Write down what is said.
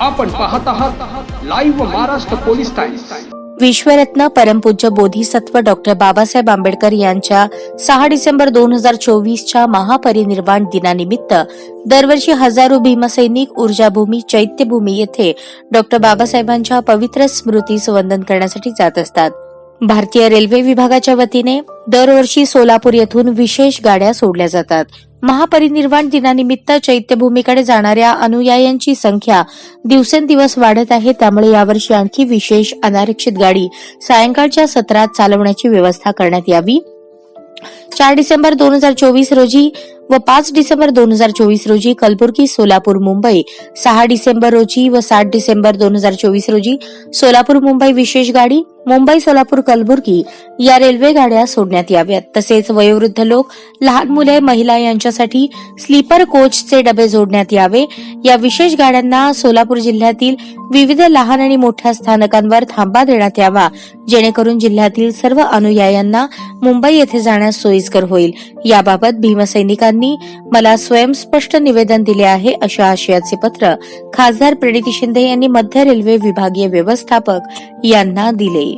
आपण पाहत आहात लाईव्ह महाराष्ट्र पोलीस टाइम्स विश्वरत्न परमपूज्य बोधिसत्व डॉक्टर बाबासाहेब आंबेडकर यांच्या सहा डिसेंबर दोन हजार चोवीसच्या महापरिनिर्वाण दिनानिमित्त दरवर्षी हजारो भीमसैनिक ऊर्जाभूमी चैत्यभूमी येथे डॉक्टर बाबासाहेबांच्या पवित्र स्मृतीस वंदन करण्यासाठी जात असतात. भारतीय रेल्वे विभागाच्या वतीने दरवर्षी सोलापूर येथून विशेष गाड्या सोडल्या जातात. महापरिनिर्वाण दिनानिमित्त चैत्यभूमीकडे जाणाऱ्या अनुयायांची संख्या दिवसेंदिवस वाढत आहे. त्यामुळे यावर्षी आणखी विशेष अनारक्षित गाडी सायंकाळच्या सत्रात चालवण्याची व्यवस्था करण्यात यावी. चार डिसेंबर दोन हजार चोवीस रोजी व पाच डिसेंबर दोन हजार चोवीस रोजी कलबुर्गी सोलापूर मुंबई. सहा डिसेंबर रोजी व सात डिसेंबर दोन हजार चोवीस रोजी सोलापूर मुंबई विशेष गाडी मुंबई सोलापूर कलबुर्गी या रेल्वे गाड्या सोडण्यात याव्यात. तसेच वयोवृद्ध लोक लहान मुले महिला यांच्यासाठी स्लीपर कोचचे डबे जोडण्यात यावे. या विशेष गाड्यांना सोलापूर जिल्ह्यातील विविध लहान आणि मोठ्या स्थानकांवर थांबा देण्यात यावा. जेणेकरून जिल्ह्यातील सर्व अनुयायांना मुंबई येथे जाण्यास सोयीस्कर होईल. याबाबत भीमसैनिकांनी मला स्वयंस्पष्ट निवेदन दिले आहे अशा आशयाचे पत्र खासदार प्रणिती शिंदे यांनी मध्य रेल्वे विभागीय व्यवस्थापक यांना दिले.